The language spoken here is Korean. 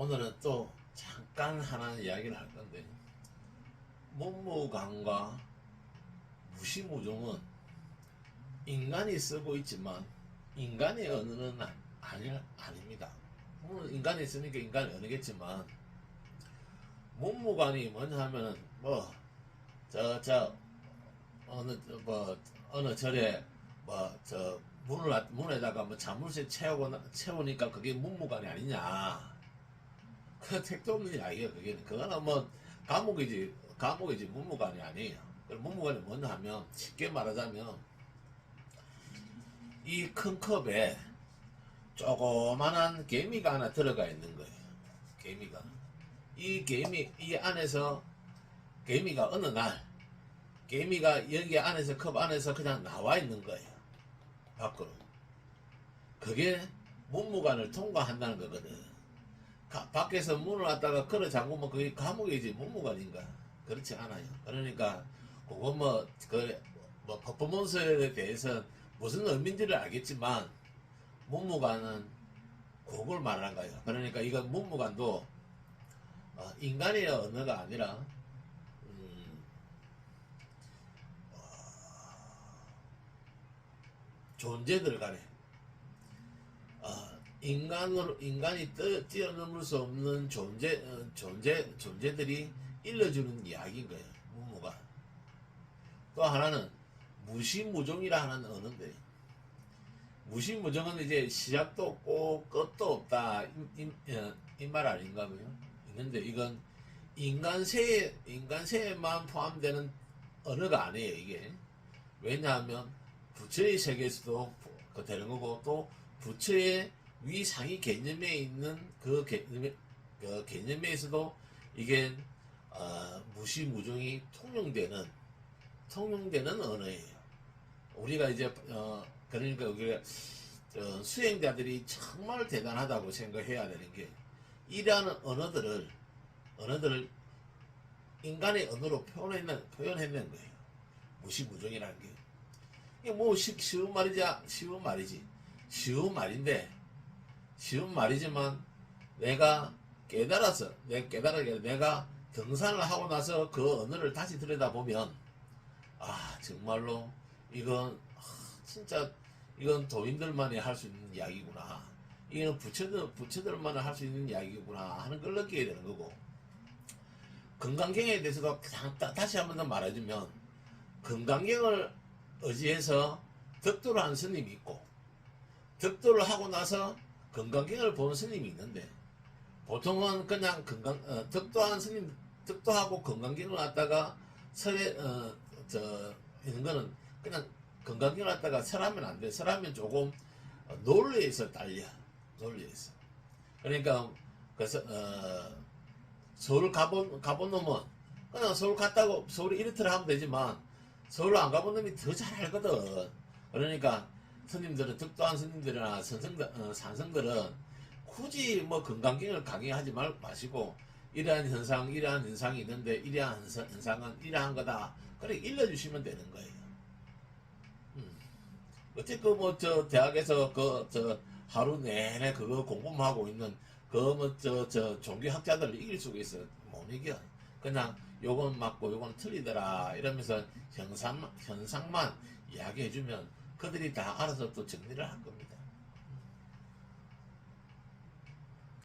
오늘은 또 잠깐 하나 이야기를 할 건데 문무강과 무시무종은 인간이 쓰고 있지만 인간의 언어는 아- 아니, 아닙니다. 물론 인간이 쓰니까 인간의 언어겠지만 문무관이 뭐냐 하면은 뭐저저 어느 저뭐 어느 절에 뭐저 문을 아- 문에다가 뭐 자물쇠 채우고 나- 채우니까 그게 문무관이 아니냐 그 택도 없는 이야기야 그게는 그거는 뭐 감옥이지 감옥이지 문무관이 아니에요. 그 문무관이 뭐냐 하면 쉽게 말하자면 이 큰 컵에 조그만한 개미가 하나 들어가 있는 거예요. 개미가. 이 개미 이 안에서 개미가 어느 날 개미가 여기 안에서 컵 안에서 그냥 나와 있는 거예요. 밖으로. 그게 문무관을 통과한다는 거거든 가- 밖에서 문을 갖다가 걸어 잠그면 그게 감옥이지 문무관인가 그렇지 않아요. 그러니까 그거 뭐그뭐 퍼포먼스에 대해서 무슨 의미인지를 알겠지만 문무관은 그걸 말하는 거예요. 그러니까 이건 문무관도 어, 인간의 언어가 아니라 음, 어, 존재들 간에 어, 인간으로 인간이 뛰- 뛰어넘을 수 없는 존재 어, 존재 존재들이 일러주는 이야기인 거예요. 무무가 또 하나는 무시무종이라 하는 언어인데 무시무종은 이제 시작도 없고 끝도 없다 이 말 아닌가요? 있는데 이건 인간세에 인간세에만 포함되는 언어가 아니에요 이게 왜냐하면 부처의 세계에서도 그 되는 거고 또 부처의 위상위 개념에 있는 그 개념 그 개념에서도 이게 어, 무시무종이 통용되는 통용되는 언어예요. 우리가 이제 어, 그러니까 우리가 어, 수행자들이 정말 대단하다고 생각해야 되는 게 이러한 언어들을 언어들을 인간의 언어로 표현했는 표현했는 거예요. 무시무종이라는 게 이게 뭐 쉬, 쉬운 말이지 쉬운 말이지 쉬운 말인데 쉬운 말이지만 내가 깨달아서 내 깨달아게 내가 등산을 하고 나서 그 언어를 다시 들여다보면 아 정말로 이건 아, 진짜 이건 도인들만이 할 수 있는 이야기구나. 이건 부처들 부처들만 할수 있는 이야기구나 하는 걸 느끼게 되는 거고. 건강경에 대해서도 다시 한 번 더 말해주면 건강경을 의지해서 덕도를 한 스님이 있고 덕도를 하고 나서 건강경을 보는 스님이 있는데 보통은 그냥 건강 어, 덕도한 스님 덕도하고 건강경을 갖다가 설에 어저 이런 거는 그냥 건강경을 갖다가 설하면 안 돼. 설하면 조금 어, 논리에서 딸려. 논리에서. 그러니까 그래서 어 서울 가본 가본 놈은 그냥 서울 갔다고 서울 이리트를 하면 되지만 서울 안 가본 놈이 더 잘 알거든. 그러니까 스님들은 득도한 스님들이나 선생들 어, 산성들은 굳이 뭐 건강경을 강의하지 말 마시고 이러한 현상 이러한 현상이 있는데 이러한 현상, 현상은 이러한 거다. 그래 일러주시면 되는 거예요. 음. 어째 그뭐저 대학에서 그 저 하루 내내 그거 공부만 하고 있는 그 뭐 저 저 종교 학자들을 이길 수가 있어 못 이겨. 그냥 요건 맞고 요건 틀리더라 이러면서 현상 현상만 이야기해주면 그들이 다 알아서 또 정리를 할 겁니다.